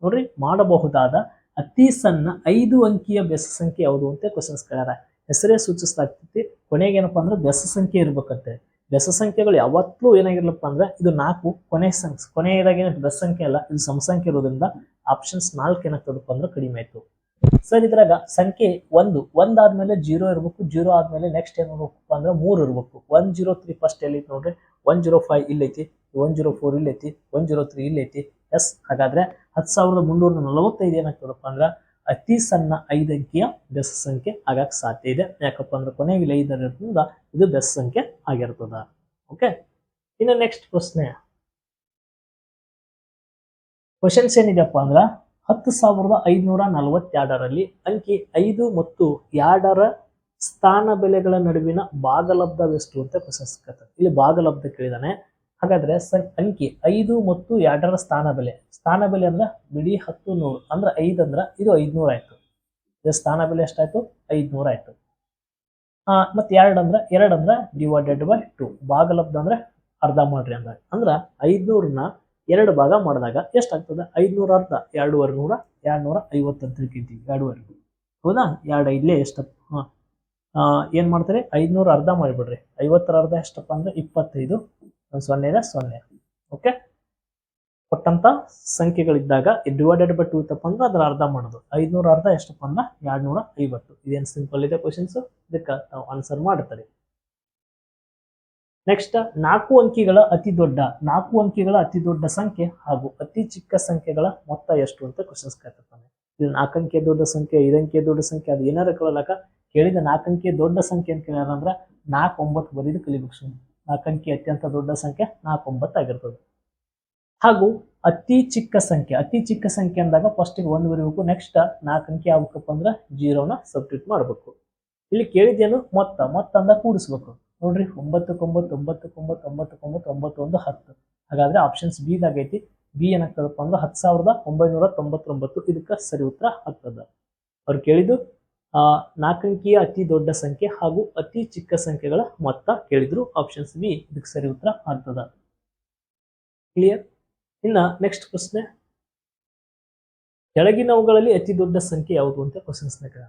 ನೋಡ್ರಿ ಮಾಡಬಹುದಾದ ಅತಿ ಸಣ್ಣ ಐದು ಅಂಕಿಯ ಬೆಸ ಸಂಖ್ಯೆ ಯಾವುದು ಅಂತ ಕ್ವಶನ್ಸ್ ಕೇಳ್ಯಾರ. ಹೆಸರೇ ಸೂಚಿಸ್ತಾಗ್ತೈತಿ ಕೊನೆಗೆ ಏನಪ್ಪಾ ಅಂದ್ರೆ ಬೆಸ ಸಂಖ್ಯೆ ಇರ್ಬೇಕಂತೆ. ಬೆಸ ಸಂಖ್ಯೆಗಳು ಯಾವತ್ತೂ ಏನಾಗಿರ್ಲಪ್ಪ ಅಂದ್ರೆ ಇದು ನಾಲ್ಕು ಕೊನೆ ಸಂಖ್ಯೆ, ಕೊನೆಯದಾಗಿ ಬೆಸ ಸಂಖ್ಯೆ ಅಲ್ಲ, ಇದು ಸಮಸಂಖ್ಯೆ ಇರೋದ್ರಿಂದ ಆಪ್ಷನ್ಸ್ ನಾಲ್ಕು ಏನಾಗ್ತದಪ್ಪ ಅಂದ್ರೆ ಕಡಿಮೆ ಆಯ್ತು. ಸರ್ ಇದ್ರಾಗ ಸಂಖ್ಯೆ ಒಂದು ಒಂದಾದ್ಮೇಲೆ ಜೀರೋ ಇರ್ಬೇಕು, ಜೀರೋ ಆದ್ಮೇಲೆ ನೆಕ್ಸ್ಟ್ ಏನ್ ಇರ್ಬೇಕಪ್ಪ ಅಂದ್ರೆ ಮೂರು ಇರ್ಬೇಕು. ಒನ್ ಜೀರೋ ತ್ರೀ ಫಸ್ಟ್ ಎಲ್ಲಿ ನೋಡ್ರಿ? ಒನ್ ಜೀರೋ ಫೈವ್ ಇಲ್ಲೈತಿ ಒನ್ ಜೀರೋ ಫೋರ್ ಇಲ್ಲೈತಿ ಒನ್ ಜೀರೋ ತ್ರೀ ಇಲ್ಲೈತಿ. ಎಸ್ ಹಾಗಾದ್ರೆ ಹತ್ತು ಸಾವಿರದ ಮುನ್ನೂರ ನಲವತ್ತೈದು ಏನಾಗ್ತದಪ್ಪ ಅಂದ್ರೆ ಅತಿ ಸಣ್ಣ ಐದಂಕಿಯ ಅಂಕಿಯ ಬೆಸ ಸಂಖ್ಯೆ ಆಗಕ್ಕೆ ಸಾಧ್ಯ ಇದೆ. ಯಾಕಪ್ಪ ಅಂದ್ರೆ ಕೊನೆಗೆ ಐದರ ಇರೋದ್ರಿಂದ ಇದು ಬೆಸ ಸಂಖ್ಯೆ ಆಗಿರ್ತದ. ಓಕೆ ಇನ್ನು ನೆಕ್ಸ್ಟ್ ಪ್ರಶ್ನೆ. ಕ್ವಶನ್ಸ್ ಏನಿದೆಯಪ್ಪ ಅಂದ್ರ ಹತ್ತು ಸಾವಿರದ ಐದುನೂರ ನಲವತ್ತೆರಡರಲ್ಲಿ ಅಂಕಿ ಐದು ಮತ್ತು ಎರಡರ ಸ್ಥಾನ ಬೆಲೆಗಳ ನಡುವಿನ ಭಾಗಲಬ್ಧವೆಷ್ಟು ಅಂತ ಕೇಳ್ತಾರೆ ಇಲ್ಲಿ ಭಾಗಲಬ್ಧ ಕೇಳಿದಾನೆ. ಹಾಗಾದ್ರೆ ಸಂ ಅಂಕಿ ಐದು ಮತ್ತು ಎರಡರ ಸ್ಥಾನ ಬೆಲೆ. ಸ್ಥಾನ ಬೆಲೆ ಅಂದ್ರೆ ಬಿಡಿ ಹತ್ತು ನೂರು. ಅಂದ್ರೆ ಐದು ಅಂದ್ರೆ ಇದು ಐದ್ನೂರ ಆಯ್ತು. ಇದು ಸ್ಥಾನ ಬೆಲೆ ಎಷ್ಟಾಯ್ತು? ಐದ್ನೂರ ಆಯ್ತು. ಆ, ಮತ್ತೆ ಎರಡು ಅಂದ್ರೆ ಎರಡು ಅಂದ್ರೆ ಡಿವೈಡೆಡ್ ಬೈ ಟು ಭಾಗಲಬ್ಧ ಅಂದ್ರೆ ಅರ್ಧ ಮಾಡ್ರಿ ಅಂದಾಗ. ಅಂದ್ರೆ ಐದುನೂರನ್ನ ಎರಡು ಭಾಗ ಮಾಡಿದಾಗ ಎಷ್ಟಾಗ್ತದೆ? ಐದುನೂರ ಅರ್ಧ, ಎರಡೂವರೆ ನೂರ ಎರಡು ನೂರ ಐವತ್ತು ಅಂತ ತಿಳ್ಕೊಂತೀವಿ. ಎರಡೂವರೆ. ಹೌದಾ? ಎರಡು ಐದ್ಲೇ ಎಷ್ಟಪ್ಪ? ಹಾಂ. ಏನು ಮಾಡ್ತಾರೆ? ಐದ್ನೂರ ಅರ್ಧ ಮಾಡಿಬಿಡ್ರಿ. ಐವತ್ತರ ಅರ್ಧ ಎಷ್ಟಪ್ಪ ಅಂದ್ರೆ ಇಪ್ಪತ್ತೈದು. ಒಂದು ಸೊನ್ನೆ ಇದೆ ಸೊನ್ನೆ ಓಕೆ ಕೊಟ್ಟಂತ ಸಂಖ್ಯೆಗಳಿದ್ದಾಗ ಡಿವೈಡೆಡ್ ಬೈ ಟೂ ತಪ್ಪ ಅಂದ್ರೆ ಅದರ ಅರ್ಧ ಮಾಡೋದು. ಐದ್ನೂರ ಅರ್ಧ ಎಷ್ಟಪ್ಪ ಅಂದ್ರೆ ಎರಡು ನೂರ ಐವತ್ತು. ಇದೇನು ಸಿಂಪಲ್ ಇದೆ ಕ್ವಶನ್ಸ್ ಇದಕ್ಕೆ ನಾವು ಆನ್ಸರ್ ಮಾಡ್ತಾರೆ. ನೆಕ್ಸ್ಟ್ ನಾಲ್ಕು ಅಂಕಿಗಳ ಅತಿ ದೊಡ್ಡ, ನಾಲ್ಕು ಅಂಕಿಗಳ ಅತಿ ದೊಡ್ಡ ಸಂಖ್ಯೆ ಹಾಗೂ ಅತಿ ಚಿಕ್ಕ ಸಂಖ್ಯೆಗಳ ಮೊತ್ತ ಎಷ್ಟು ಅಂತ ಕ್ವಶನ್ಸ್ ಕೇಳ್ತಿರ್ತಾನೆ ಇಲ್ಲಿ ನಾಲ್ಕು ದೊಡ್ಡ ಸಂಖ್ಯೆ, ಐದು ಅಂಕಿಯ ದೊಡ್ಡ ಸಂಖ್ಯೆ, ಅದು ಏನಾರ ಕೇಳಲಕ್ಕ ಕೇಳಿದ ನಾಲ್ಕು ಅಂಕಿಯ ದೊಡ್ಡ ಸಂಖ್ಯೆ ಅಂತ ಕೇಳ್ಯಾರ ಅಂದ್ರೆ ನಾಲ್ಕು ಒಂಬತ್ತು ಬರೀದು ಕಲಿಬೇಕು ಸುಮ್ಮನೆ ನಾಲ್ಕು ಅಂಕಿ ಅತ್ಯಂತ ದೊಡ್ಡ ಸಂಖ್ಯೆ ನಾಲ್ಕು ಒಂಬತ್ತು ಆಗಿರ್ತದೆ. ಹಾಗೂ ಅತಿ ಚಿಕ್ಕ ಸಂಖ್ಯೆ, ಅತಿ ಚಿಕ್ಕ ಸಂಖ್ಯೆ ಅಂದಾಗ ಫಸ್ಟಿಗೆ ಒಂದು ಬರೀಬೇಕು ನೆಕ್ಸ್ಟ್ ನಾಲ್ಕು ಅಂಕಿ ಆಗ್ಬೇಕಪ್ಪ ಅಂದ್ರೆ ಜೀರೋನ ಸಬ್ಟ್ರಿಟ್ ಮಾಡಬೇಕು. ಇಲ್ಲಿ ಕೇಳಿದ್ದೇನು? ಮೊತ್ತ ಮೊತ್ತ ಅಂದ ಕೂಡಿಸ್ಬೇಕು. ನೋಡ್ರಿ ಒಂಬತ್ತು ಒಂಬತ್ತು ಒಂಬತ್ತು ಒಂಬತ್ತು ಒಂದು ಹತ್ತು. ಹಾಗಾದ್ರೆ ಆಪ್ಷನ್ಸ್ ಬಿ ದಾಗೈತಿ ಬಿ ಏನಾಗ್ತದಪ್ಪ ಅಂದ್ರೆ ಹತ್ತು ಸಾವಿರದ ಒಂಬೈನೂರ ತೊಂಬತ್ತೊಂಬತ್ತು, ಇದಕ್ಕೆ ಸರಿ ಉತ್ತರ ಆಗ್ತದ ಅವ್ರು ಕೇಳಿದ್ದು ನಾಲ್ಕಂಕಿಯ ಅತಿ ದೊಡ್ಡ ಸಂಖ್ಯೆ ಹಾಗೂ ಅತಿ ಚಿಕ್ಕ ಸಂಖ್ಯೆಗಳ ಮೊತ್ತ ಕೇಳಿದ್ರು ಆಪ್ಷನ್ಸ್ ಬಿ ಇದಕ್ಕೆ ಸರಿ ಉತ್ತರ ಆಗ್ತದ. ಕ್ಲಿಯರ್ ಇನ್ನ ನೆಕ್ಸ್ಟ್ ಪ್ರಶ್ನೆ. ಕೆಳಗಿನವುಗಳಲ್ಲಿ ಅತಿ ದೊಡ್ಡ ಸಂಖ್ಯೆ ಯಾವುದು ಅಂತ ಕ್ವಶನ್ಸ್ ಕೇಳ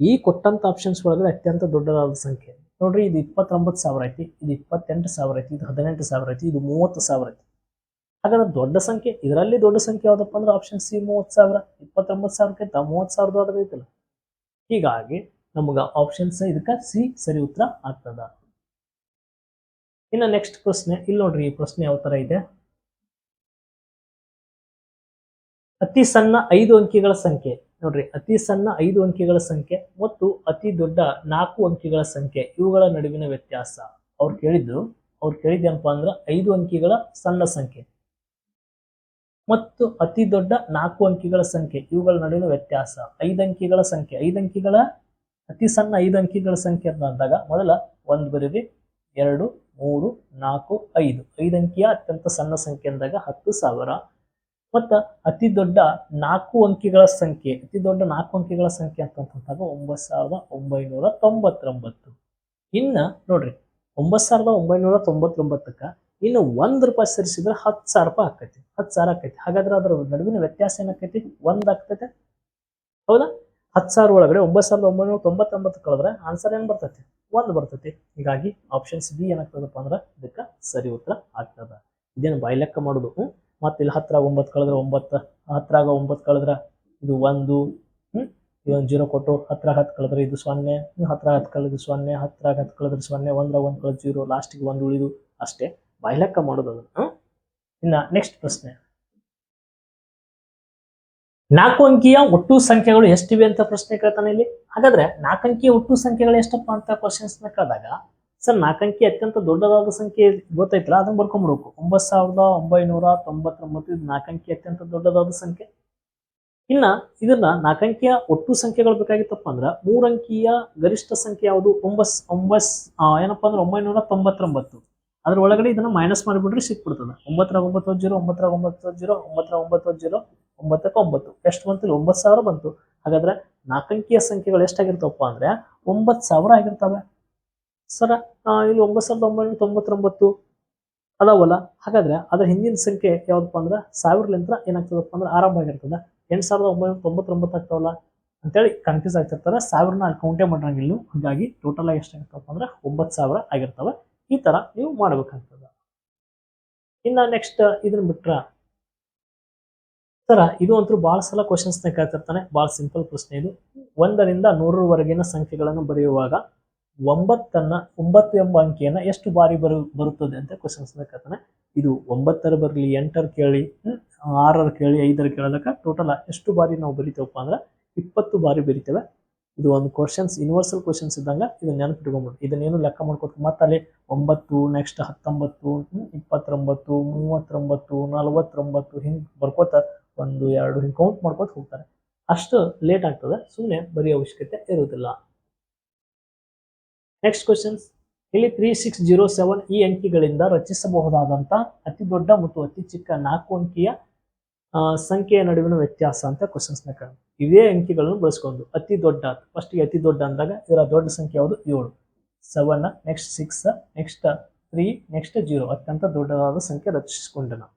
ಈ ಕೊಟ್ಟಂತ ಆಪ್ಷನ್ಸ್ ಒಳಗಡೆ ಅತ್ಯಂತ ದೊಡ್ಡದಾದ ಸಂಖ್ಯೆ. ನೋಡ್ರಿ, ಇದು ಇಪ್ಪತ್ತೊಂಬತ್ತು ಸಾವಿರ ಐತಿ, ಇದು ಇಪ್ಪತ್ತೆಂಟು ಸಾವಿರ ಐತಿ, ಇದು ಹದಿನೆಂಟು ಸಾವಿರ ಐತಿ, ಇದು ಮೂವತ್ತು ಸಾವಿರ ಐತಿ. ಹಾಗಾದ್ರೆ ದೊಡ್ಡ ಸಂಖ್ಯೆ, ಇದರಲ್ಲಿ ದೊಡ್ಡ ಸಂಖ್ಯೆ ಯಾವ್ದಪ್ಪ ಅಂದ್ರೆ ಆಪ್ಷನ್ ಸಿ ಮೂವತ್ತು ಸಾವಿರ, ಇಪ್ಪತ್ತೊಂಬತ್ತು ಸಾವಿರಕ್ಕಿಂತ ಮೂವತ್ತು ಸಾವಿರದ ದೊಡ್ಡದೈತಲ್ಲ ಹೀಗಾಗಿ ನಮಗ ಆಪ್ಷನ್ಸ್ ಇದಕ್ಕೆ ಸಿ ಸರಿ ಉತ್ತರ ಆಗ್ತದ. ಇನ್ನು ನೆಕ್ಸ್ಟ್ ಪ್ರಶ್ನೆ ಇಲ್ಲಿ ನೋಡ್ರಿ ಈ ಪ್ರಶ್ನೆ ಯಾವ ತರ ಇದೆ. ಅತಿ ಸಣ್ಣ ಐದು ಅಂಕಿಗಳ ಸಂಖ್ಯೆ, ನೋಡ್ರಿ ಅತಿ ಸಣ್ಣ ಐದು ಅಂಕಿಗಳ ಸಂಖ್ಯೆ ಮತ್ತು ಅತಿ ದೊಡ್ಡ ನಾಲ್ಕು ಅಂಕಿಗಳ ಸಂಖ್ಯೆ, ಇವುಗಳ ನಡುವಿನ ವ್ಯತ್ಯಾಸ. ಅವ್ರು ಕೇಳಿದ್ದು, ಅವ್ರು ಕೇಳಿದ್ದೇನಪ್ಪ ಅಂದ್ರೆ ಐದು ಅಂಕಿಗಳ ಸಣ್ಣ ಸಂಖ್ಯೆ. ಮತ್ತು ಅತಿ ದೊಡ್ಡ ನಾಲ್ಕು ಅಂಕಿಗಳ ಸಂಖ್ಯೆ. ಇವುಗಳ ನಡುವಿನ ವ್ಯತ್ಯಾಸ ಐದು ಅಂಕಿಗಳ ಸಂಖ್ಯೆ. ಐದು ಅಂಕಿಗಳ, ಅತಿ ಸಣ್ಣ ಐದು ಅಂಕಿಗಳ ಸಂಖ್ಯೆ ಅಂತ ಅಂದಾಗ ಮೊದಲ ಒಂದು ಬರೀರಿ ಎರಡು, ಮೂರು, ನಾಲ್ಕು, ಐದು. ಐದು ಅಂಕಿಯ ಅತ್ಯಂತ ಸಣ್ಣ ಸಂಖ್ಯೆ ಅಂದಾಗ ಹತ್ತು ಸಾವಿರ. ಮತ್ತು ಅತಿ ದೊಡ್ಡ ನಾಲ್ಕು ಅಂಕಿಗಳ ಸಂಖ್ಯೆ. ಅತಿ ದೊಡ್ಡ ನಾಲ್ಕು ಅಂಕಿಗಳ ಸಂಖ್ಯೆ ಅಂತಂತಂದಾಗ ಒಂಬತ್ತು ಸಾವಿರದ ಒಂಬೈನೂರ ತೊಂಬತ್ತೊಂಬತ್ತು. ಇನ್ನು ನೋಡ್ರಿ, ಒಂಬತ್ತು ಸಾವಿರದ ಒಂಬೈನೂರ ತೊಂಬತ್ತೊಂಬತ್ತಕ್ಕ ಇನ್ನು ಒಂದ್ ರೂಪಾಯಿ ಸೇರಿಸಿದ್ರೆ ಹತ್ತು ಸಾವಿರ ರೂಪಾಯಿ ಆಕೈತಿ ಹತ್ತು ಸಾವಿರ ಆಕೈತಿ ಹಾಗಾದ್ರೆ ಅದರ ನಡುವಿನ ವ್ಯತ್ಯಾಸ ಏನಾಕೈತಿ ಒಂದ್ ಆಗ್ತೈತೆ. ಹೌದಾ? ಹತ್ತು ಸಾವಿರ ಒಳಗಡೆ ಒಂಬತ್ತು ಸಾವಿರದ ಒಂಬೈನೂರ ತೊಂಬತ್ತೊಂಬತ್ತು ಕಳೆದ್ರೆ ಆನ್ಸರ್ ಏನು ಬರ್ತೈತಿ? ಒಂದು ಬರ್ತೈತಿ. ಹೀಗಾಗಿ ಆಪ್ಷನ್ಸ್ ಬಿ ಏನಾಗ್ತದಪ್ಪ ಅಂದ್ರೆ ಇದಕ್ಕೆ ಸರಿ ಉತ್ತರ ಆಗ್ತದ. ಇದೇನು ಬಾಯ್ಲೆಕ್ಕ ಮಾಡೋದು? ಹ್ಮ್? ಮತ್ತೆ ಇಲ್ಲಿ ಹತ್ರಾಗ ಒಂಬತ್ತು ಕಳೆದ್ರೆ ಒಂಬತ್ತು ಹತ್ತರಾಗ ಒಂಬತ್ತು ಕಳೆದ್ರೆ ಇದು ಒಂದು, ಹ್ಮ್? ಇದೊಂದು ಜೀರೋ ಕೊಟ್ಟು ಹತ್ರ ಹತ್ತು ಕಳೆದ್ರೆ ಇದು ಸೊನ್ನೆ ಹತ್ರ ಹತ್ತು ಕಳೆದ್ರೆ ಸೊನ್ನೆ ಹತ್ರಾಗ ಹತ್ತು ಕಳೆದ್ರೆ ಸೊನ್ನೆ ಒಂದ್ರ ಒಂದು ಕಳೆದ್ರೆ ಜೀರೋ ಲಾಸ್ಟಿಗೆ ಒಂದು ಉಳಿದು ಅಷ್ಟೇ. ಬಾಯ್ಲೆಕ್ಕ ಮಾಡೋದು ಅದನ್ನ? ಇನ್ನ ನೆಕ್ಸ್ಟ್ ಪ್ರಶ್ನೆ. ನಾಲ್ಕು ಅಂಕಿಯ ಒಟ್ಟು ಸಂಖ್ಯೆಗಳು ಎಷ್ಟಿವೆ ಅಂತ ಪ್ರಶ್ನೆ ಕೇಳ್ತಾನೆ ಇಲ್ಲಿ. ಹಾಗಾದ್ರೆ ನಾಲ್ಕು ಅಂಕಿಯ ಒಟ್ಟು ಸಂಖ್ಯೆಗಳು ಎಷ್ಟಪ್ಪ ಅಂತ ಕ್ವಶನ್ಸ್ನ ಕೇಳಿದಾಗ, ಸರ್ ನಾಲ್ಕಂಕಿ ಅತ್ಯಂತ ದೊಡ್ಡದಾದ ಸಂಖ್ಯೆ ಗೊತ್ತೈತಲ್ಲ, ಅದನ್ನ ಬರ್ಕೊಂಡ್ಬಿಡ್ಬೇಕು ಒಂಬತ್ತು ಸಾವಿರದ ಒಂಬೈನೂರ ತೊಂಬತ್ತೊಂಬತ್ತು ಇದು ನಾಲ್ಕಂಕಿ ಅತ್ಯಂತ ದೊಡ್ಡದಾದ ಸಂಖ್ಯೆ. ಇನ್ನ ಇದನ್ನ ನಾಲ್ಕಂಕಿಯ ಒಟ್ಟು ಸಂಖ್ಯೆಗಳು ಬೇಕಾಗಿತ್ತಪ್ಪ ಅಂದ್ರೆ ಮೂರಂಕಿಯ ಗರಿಷ್ಠ ಸಂಖ್ಯೆ ಯಾವುದು? ಒಂಬಸ್ ಒಂಬಸ್ ಏನಪ್ಪಾ ಅಂದ್ರೆ ಒಂಬೈನೂರ ತೊಂಬತ್ತೊಂಬತ್ತು. ಅದ್ರ ಒಳಗಡೆ ಇದನ್ನ ಮೈನಸ್ ಮಾಡಿಬಿಟ್ರೆ ಸಿಕ್ಬಿಡ್ತದ. ಒಂಬತ್ತರ ಒಂಬತ್ತು ಜೀರೋ, ಒಂಬತ್ತರ ಒಂಬತ್ತು ಜೀರೋ, ಒಂಬತ್ತರ ಒಂಬತ್ತು ಜೀರೋ, ಒಂಬತ್ತಕ್ಕೆ ಒಂಬತ್ತು. ಎಷ್ಟು ಬಂತು ಒಂಬತ್ತು ಸಾವಿರ ಬಂತು. ಹಾಗಾದ್ರೆ ನಾಲ್ಕಂಕಿಯ ಸಂಖ್ಯೆಗಳು ಎಷ್ಟಾಗಿರ್ತವಪ್ಪ ಅಂದ್ರೆ ಒಂಬತ್ತು ಸಾವಿರ ಆಗಿರ್ತವೆ. ಸರ ಇಲ್ಲಿ ಒಂಬತ್ತು ಸಾವಿರದ ಒಂಬೈನೂರ ತೊಂಬತ್ತೊಂಬತ್ತು ಅದಾವಲ್ಲ? ಹಾಗಾದ್ರೆ ಅದ್ರ ಹಿಂದಿನ ಸಂಖ್ಯೆ ಯಾವ್ದಪ್ಪ ಅಂದ್ರೆ ಸಾವಿರಲಿಂತ ಏನಾಗ್ತದಪ್ಪ ಅಂದ್ರೆ ಆರಂಭ ಆಗಿರ್ತದೆ. ಎಂಟು ಸಾವಿರದ ಒಂಬೈನೂರ ತೊಂಬತ್ತೊಂಬತ್ತು ಆಗ್ತಾವಲ್ಲ ಅಂತೇಳಿ ಕನ್ಫ್ಯೂಸ್ ಆಗ್ತಿರ್ತಾರೆ. ಸಾವಿರನ ಅಲ್ಲಿ ಕೌಂಟೇ ಮಾಡಿರಂಗಿಲ್ಲ ಹಾಗಾಗಿ ಟೋಟಲ್ ಆಗಿ ಎಷ್ಟಾಗಿರ್ತಪ್ಪ ಅಂದ್ರೆ ಒಂಬತ್ತು ಸಾವಿರ ಆಗಿರ್ತವೆ. ಈ ಥರ ನೀವು ಮಾಡಬೇಕಾಗ್ತದೆ. ಇನ್ನು ನೆಕ್ಸ್ಟ್ ಇದನ್ನ ಬಿಟ್ರೆ, ಸರ ಇದು ಅಂತೂ ಭಾಳ ಸಲ ಕ್ವಶನ್ಸ್ನ ಕೇಳ್ತಿರ್ತಾನೆ ಭಾಳ ಸಿಂಪಲ್ ಪ್ರಶ್ನೆ ಇದು. ಒಂದರಿಂದ ನೂರರವರೆಗಿನ ಸಂಖ್ಯೆಗಳನ್ನು ಬರೆಯುವಾಗ ಒಂಬತ್ತನ್ನ, ಒಂಬತ್ತು ಎಂಬ ಅಂಕಿಯನ್ನು ಎಷ್ಟು ಬಾರಿ ಬರು, ಬರುತ್ತದೆ ಅಂತ ಕ್ವಶನ್ಸ್ನ ಕೇಳ್ತಾನೆ. ಇದು ಒಂಬತ್ತರ ಬರಲಿ, ಎಂಟರ ಕೇಳಿ ಆರರ ಕೇಳಿ, ಐದರ ಕೇಳೋದಕ್ಕೆ ಟೋಟಲ್ ಎಷ್ಟು ಬಾರಿ ನಾವು ಬರಿತೇವಪ್ಪ ಅಂದ್ರೆ ಇಪ್ಪತ್ತು ಬಾರಿ ಬರಿತೇವೆ. ಇದು ಒಂದು ಕ್ವಶನ್ಸ್ ಯೂನಿವರ್ಸಲ್ ಕ್ವಶನ್ಸ್ ಇದ್ದಂಗ ಇದನ್ನ ನೆನಪಿಟ್ಕೊಂಡ್ಬಿಡು ಇದನ್ನೇನು ಲೆಕ್ಕ ಮಾಡ್ಕೊತ ಮತ್ತೆ ಅಲ್ಲಿ ಒಂಬತ್ತು ನೆಕ್ಸ್ಟ್ ಹತ್ತೊಂಬತ್ತು ಇಪ್ಪತ್ತೊಂಬತ್ತು, ಮೂವತ್ತೊಂಬತ್ತು, ನಲವತ್ತೊಂಬತ್ತು ಹಿಂಗೆ ಬರ್ಕೋತ ಒಂದು, ಎರಡು ಹಿಂಗ್ ಕೌಂಟ್ ಮಾಡ್ಕೋತ ಹೋಗ್ತಾರೆ. ಅಷ್ಟು ಲೇಟ್ ಆಗ್ತದೆ ಸುಮ್ಮನೆ ಬರೀ ಅವಶ್ಯಕತೆ ಇರುವುದಿಲ್ಲ ನೆಕ್ಸ್ಟ್ ಕ್ವಶನ್ಸ್ ಇಲ್ಲಿ ತ್ರೀ ಸಿಕ್ಸ್ ಜೀರೋ ಸೆವೆನ್ ಈ ಅಂಕಿಗಳಿಂದ ರಚಿಸಬಹುದಾದಂತ ಅತಿ ದೊಡ್ಡ ಮತ್ತು ಅತಿ ಚಿಕ್ಕ ನಾಲ್ಕು ಅಂಕಿಯ ಸಂಖ್ಯೆಯ ನಡುವಿನ ವ್ಯತ್ಯಾಸ ಅಂತ ಕ್ವಶನ್ಸ್ನ ಕೇಳ ಇವೇ ಅಂಕಿಗಳನ್ನು ಬಳಸ್ಕೊಂಡು ಅತಿ ದೊಡ್ಡ ಫಸ್ಟ್ ಅತಿ ದೊಡ್ಡ ಅಂದಾಗ ಇದರ ದೊಡ್ಡ ಸಂಖ್ಯೆ ಯಾವುದು? ಏಳು. Seven next six next three next zero ಅತ್ಯಂತ ದೊಡ್ಡದಾದ ಸಂಖ್ಯೆ ರಚಿಸಿಕೊಂಡೆ ನಾವು.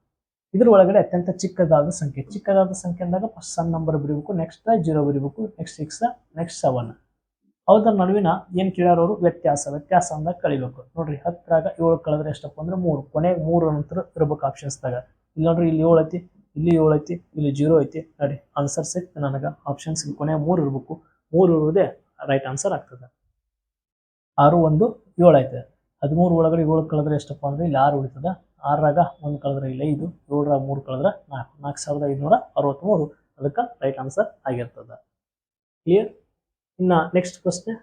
ಇದ್ರ ಒಳಗಡೆ ಅತ್ಯಂತ ಚಿಕ್ಕದಾದ ಸಂಖ್ಯೆ. ಚಿಕ್ಕದಾದ ಸಂಖ್ಯೆ ಅಂದಾಗ ಫಸ್ಟ್ ಸಣ್ಣ ನಂಬರ್ ಬರೀಬೇಕು ನೆಕ್ಸ್ಟ್ ಜೀರೋ ಬರೀಬೇಕು ನೆಕ್ಸ್ಟ್ ಸಿಕ್ಸ್ ನೆಕ್ಸ್ಟ್ ಸೆವೆನ್ ಅವ್ರ ನಡುವಿನ ಏನು ಕೇಳೋರು ವ್ಯತ್ಯಾಸ. ವ್ಯತ್ಯಾಸ ಅಂದಾಗ ಕಳಿಬೇಕು. ನೋಡ್ರಿ, ಹತ್ತರಾಗ ಏಳು ಕಳೆದ್ರೆ ಎಷ್ಟಪ್ಪ ಅಂದ್ರೆ ಮೂರು. ಕೊನೆಗೆ ಮೂರು ನಂತರ ಇರ್ಬೇಕು ಆಪ್ಷನ್ಸ್ದಾಗ ಇಲ್ಲಿ ನೋಡ್ರಿ ಇಲ್ಲಿ ಏಳು ಐತಿ ಇಲ್ಲಿ ಏಳು ಐತಿ ಇಲ್ಲಿ ಜೀರೋ ಐತಿ. ನೋಡಿ ಆನ್ಸರ್ ಸಿಕ್ತು ನನಗೆ ಆಪ್ಷನ್ಸ್ ಕೊನೆಗೆ ಮೂರು ಇರಬೇಕು. ಮೂರು ಇರುವುದೇ ರೈಟ್ ಆನ್ಸರ್ ಆಗ್ತದೆ. ಆರು ಒಂದು ಏಳು ಐತೆ. ಹದಿಮೂರು ಒಳಗಡೆ ಏಳು ಕಳೆದ್ರೆ ಎಷ್ಟಪ್ಪ ಅಂದರೆ ಇಲ್ಲಿ ಆರು ಉಳಿತದ. ಆರಾಗ ಒಂದು ಕಳೆದ್ರೆ ಇಲ್ಲ ಐದು ಏಳರಾಗ ಮೂರು ಕಳೆದ್ರೆ ನಾಲ್ಕು. ನಾಲ್ಕು ಸಾವಿರದ ಐದುನೂರ ಅರವತ್ತ್ಮೂರು ಅದಕ್ಕೆ ರೈಟ್ ಆನ್ಸರ್ ಆಗಿರ್ತದೆ. ಕ್ಲಿಯರ್ ಇನ್ನ ನೆಕ್ಸ್ಟ್ ಪ್ರಶ್ನೆ.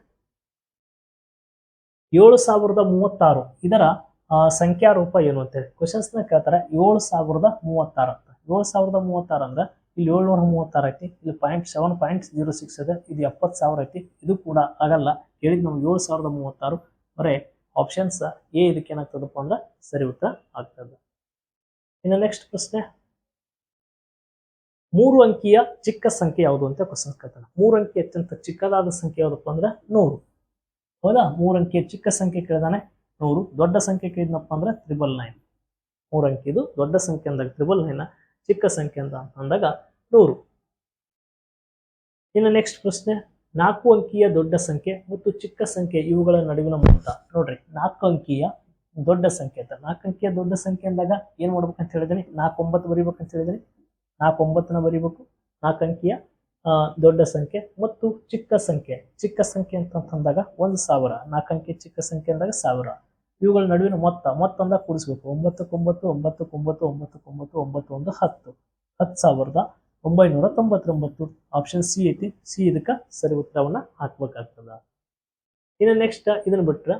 ಏಳು ಸಾವಿರದ ಮೂವತ್ತಾರು ಇದರ ಆ, ಸಂಖ್ಯಾ ರೂಪ ಏನು ಅಂತೇಳಿ ಕ್ವಶನ್ಸ್ನ ಕೇಳ್ತಾರೆ. ಏಳು ಸಾವಿರದ ಮೂವತ್ತಾರು. ಏಳು ಸಾವಿರದ ಮೂವತ್ತಾರು ಅಂದ್ರೆ ಇಲ್ಲಿ ಏಳ್ನೂರ ಮೂವತ್ತಾರು ಐತಿ, ಇಲ್ಲಿ point seven point zero six ಇದೆ, ಇದು ಎಪ್ಪತ್ತು ಸಾವಿರ ಐತಿ. ಇದು ಕೂಡ ಆಗಲ್ಲ. ಹೇಳಿದ್ ನಾವು ಏಳು ಸಾವಿರದ ಮೂವತ್ತಾರು ಬರೇ ಆಪ್ಷನ್ಸ್ ಎ ಇದಕ್ಕೆ ಏನಾಗ್ತದಪ್ಪ ಅಂದ್ರೆ ಸರಿ ಉತ್ತರ ಆಗ್ತದೆ. ಇನ್ನು ನೆಕ್ಸ್ಟ್ ಪ್ರಶ್ನೆ. ಮೂರು ಅಂಕಿಯ ಚಿಕ್ಕ ಸಂಖ್ಯೆ ಯಾವುದು ಅಂತ ಕ್ವಶನ್ ಕೇಳ್ತಾನೆ. ಮೂರು ಅಂಕಿ ಅತ್ಯಂತ ಚಿಕ್ಕದಾದ ಸಂಖ್ಯೆ ಯಾವುದಪ್ಪ ಅಂದ್ರೆ ನೂರು. ಹೌದಾ? ಮೂರು ಅಂಕಿಯ ಚಿಕ್ಕ ಸಂಖ್ಯೆ ಕೇಳಿದಾನೆ ನೂರು. ದೊಡ್ಡ ಸಂಖ್ಯೆ ಕೇಳಿದ್ನಪ್ಪ ಅಂದ್ರೆ ತ್ರಿಬಲ್ ನೈನ್ ಮೂರು ಅಂಕಿದು ದೊಡ್ಡ ಸಂಖ್ಯೆ ಅಂದಾಗ ತ್ರಿಬಲ್ ನೈನ್ ಚಿಕ್ಕ ಸಂಖ್ಯೆ ಅಂತ ಅಂದಾಗ ನೂರು. ಇನ್ನು ನೆಕ್ಸ್ಟ್ ಪ್ರಶ್ನೆ, ನಾಲ್ಕು ಅಂಕಿಯ ದೊಡ್ಡ ಸಂಖ್ಯೆ ಮತ್ತು ಚಿಕ್ಕ ಸಂಖ್ಯೆ ಇವುಗಳ ನಡುವಿನ ಮೊತ್ತ. ನೋಡ್ರಿ, ನಾಲ್ಕು ಅಂಕಿಯ ದೊಡ್ಡ ಸಂಖ್ಯೆ ಅಂತ. ನಾಲ್ಕು ಅಂಕಿಯ ದೊಡ್ಡ ಸಂಖ್ಯೆ ಅಂದಾಗ ಏನು ಮಾಡ್ಬೇಕಂತ ಹೇಳಿದ್ದೀನಿ ನಾಲ್ಕು ಒಂಬತ್ತು ಬರಿಬೇಕಂತ ಹೇಳಿದ್ದೀನಿ ನಾಲ್ಕು ಒಂಬತ್ತನ ಬರಿಬೇಕು. ನಾಲ್ಕು ಅಂಕಿಯ ದೊಡ್ಡ ಸಂಖ್ಯೆ ಮತ್ತು ಚಿಕ್ಕ ಸಂಖ್ಯೆ. ಚಿಕ್ಕ ಸಂಖ್ಯೆ ಅಂತ ಅಂದಾಗ ಒಂದು ಸಾವಿರ. ನಾಲ್ಕು ಅಂಕಿ ಚಿಕ್ಕ ಸಂಖ್ಯೆ ಅಂದಾಗ ಸಾವಿರ. ಇವುಗಳ ನಡುವಿನ ಮೊತ್ತ ಮೊತ್ತ ಅಂದ ಕೂಡಿಸ್ಬೇಕು. ಒಂಬತ್ತಕ್ಕೊಂಬತ್ತು ಒಂಬತ್ತಕ್ಕೊಂಬತ್ತು ಒಂಬತ್ತಕ್ಕೊಂಬತ್ತು ಒಂಬತ್ತು ಒಂದು ಹತ್ತು. ಹತ್ತು ಸಾವಿರದ ಒಂಬೈನೂರ ತೊಂಬತ್ತೊಂಬತ್ತು. ಆಪ್ಷನ್ ಸಿ ಐತಿ. ಸಿ ಇದಕ್ಕೆ ಸರಿ ಉತ್ತರವನ್ನು ಹಾಕ್ಬೇಕಾಗ್ತದ. ಇನ್ನು ನೆಕ್ಸ್ಟ್ ಇದನ್ನ ಬಿಟ್ರೆ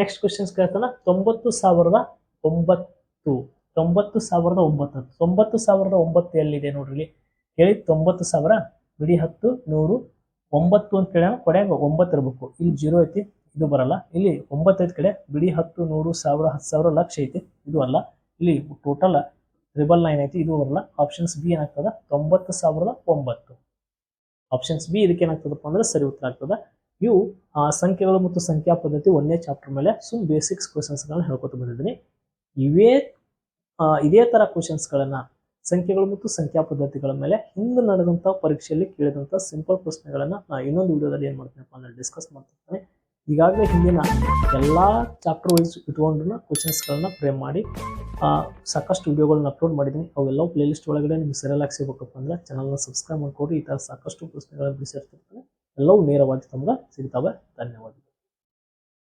ನೆಕ್ಸ್ಟ್ ಕ್ವಶನ್ಸ್ ಕೇಳ್ತಾನ. ತೊಂಬತ್ತು ಸಾವಿರದ ಒಂಬತ್ತು. ತೊಂಬತ್ತು ಸಾವಿರದ ಒಂಬತ್ತು ತೊಂಬತ್ತು ಸಾವಿರದ ಒಂಬತ್ತು ಎಲ್ಲಿದೆ ನೋಡ್ರಿ ಹೇಳಿ, ತೊಂಬತ್ತು ಸಾವಿರ ಬಿಡಿ ಹತ್ತು, ನೂರು, ಒಂಬತ್ತು ಅಂತ ಕೇಳ್ಯಾನ. ಕೊಡ್ಯಾಗ ಒಂಬತ್ತು ಇರಬೇಕು. ಇಲ್ಲಿ ಜೀರೋ ಐತಿ. ಇದು ಬರಲ್ಲ. ಇಲ್ಲಿ ಒಂಬತ್ತೈದು ಕಡೆ ಬಿಡಿ ಹತ್ತು, ನೂರು, ಸಾವಿರ, ಹತ್ತು ಸಾವಿರ ಲಕ್ಷ ಐತಿ. ಇದು ಅಲ್ಲ. ಇಲ್ಲಿ ಟೋಟಲ್ ತ್ರಿಬಲ್ ನೈನ್ ಐತಿ. ಇದು ಬರಲ್ಲ. ಆಪ್ಷನ್ಸ್ ಬಿ ಏನಾಗ್ತದ? ತೊಂಬತ್ತು ಸಾವಿರದ ಒಂಬತ್ತು. ಆಪ್ಷನ್ಸ್ ಬಿ ಇದಕ್ಕೆ ಏನಾಗ್ತದಪ್ಪ ಅಂದ್ರೆ ಸರಿ ಉತ್ತರ ಆಗ್ತದ. ಇವು ಸಂಖ್ಯೆಗಳು ಮತ್ತು ಸಂಖ್ಯಾ ಪದ್ಧತಿ ಒಂದನೇ ಚಾಪ್ಟರ್ ಮೇಲೆ ಸುಮ್ ಬೇಸಿಕ್ಸ್ ಕ್ವಶನ್ಸ್ಗಳನ್ನ ಹೇಳ್ಕೊತ ಬಂದಿದ್ದೀನಿ. ಇವೇ ಇದೇ ತರ ಕ್ವಶನ್ಸ್ಗಳನ್ನ ಸಂಖ್ಯೆಗಳು ಮತ್ತು ಸಂಖ್ಯಾ ಪದ್ಧತಿಗಳ ಮೇಲೆ ಹಿಂದೆ ನಡೆದಂಥ ಪರೀಕ್ಷೆಯಲ್ಲಿ ಕೇಳಿದಂಥ ಸಿಂಪಲ್ ಪ್ರಶ್ನೆಗಳನ್ನು ನಾ ಇನ್ನೊಂದು ವಿಡಿಯೋದಲ್ಲಿ ಏನು ಮಾಡ್ತೀನಪ್ಪ ಅಂದರೆ ಡಿಸ್ಕಸ್ ಮಾಡ್ತಿರ್ತಾನೆ. ಈಗಾಗಲೇ ಹಿಂದಿನ ಎಲ್ಲ ಚಾಪ್ಟರ್ ವೈಸ್ ಇಟ್ಕೊಂಡು ಕ್ವಶನ್ಸ್ಗಳನ್ನ ಫ್ರೇಮ್ ಮಾಡಿ. ಸಾಕಷ್ಟು ವಿಡಿಯೋಗಳನ್ನ ಅಪ್ಲೋಡ್ ಮಾಡಿದ್ದೀನಿ. ಅವೆಲ್ಲ ಪ್ಲೇಲಿಸ್ಟ್ ಒಳಗಡೆ ನಿಮ್ಗೆ ಸರಿಯಾಗಿ ಸಿಗಬೇಕಪ್ಪ ಅಂದ್ರೆ ಚಾನಲ್ನ ಸಬ್ಸ್ಕ್ರೈಬ್ ಮಾಡ್ಕೊಡ್ರಿ ಈ ಥರ ಸಾಕಷ್ಟು ಪ್ರಶ್ನೆಗಳನ್ನು ಬಿಡಿಸಿರ್ತಿರ್ತಾನೆ ಎಲ್ಲವೂ ನೇರವಾಗಿ ತಮ್ಗೆ ಸಿಗ್ತವೆ. ಧನ್ಯವಾದ